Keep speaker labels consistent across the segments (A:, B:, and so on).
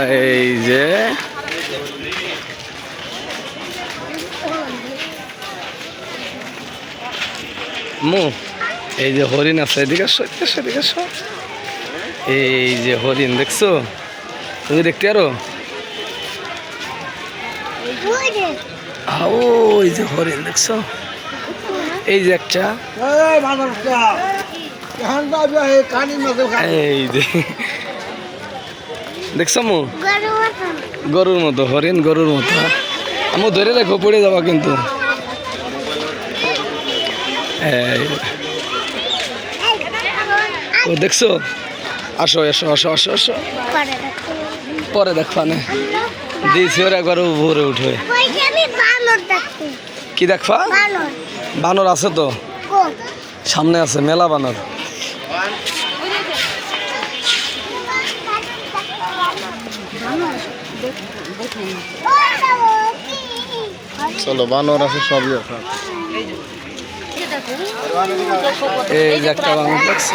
A: এই যে। মু এই যে হরিণ আছে এদিকে আসো এদিকে আসো এই যে হরিণ দেখছ? তুমি দেখতে আরও ওই যে হরিণ দেখছ? এই যে একটা। এই যে। দেখছ মু গরুর মতো হরিণ গরুর মতো। আমু ধরে রাখো পড়ে যাবা কিন্তু। ও দেখছ? আসো এসো আসো আসো আসো। পরে দেখবা না দিয়েছি ওরা একবার ভোরে উঠে। কি দেখবা?
B: বানর।
A: আছে তো? সামনে আছে মেলা বানর।
C: চলো বানর আছে সবই আছে।
A: এই যে একটা বানর দেখছ?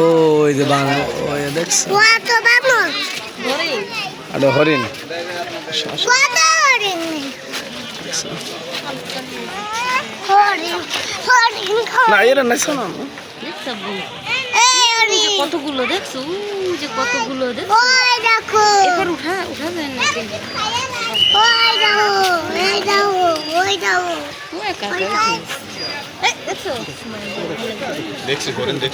A: ওই যে বানর ওই দেখছ? আরে হরিণ। না এরা নাইছো না।
B: হরিণ।
D: কতগুলো দেখছ? যে কতগুলো দেখছ?
B: ওই দেখো।
D: এবার উঠা উঠা যায় না
B: ওই ওই ওই
D: দেখছ?
C: দেখছি।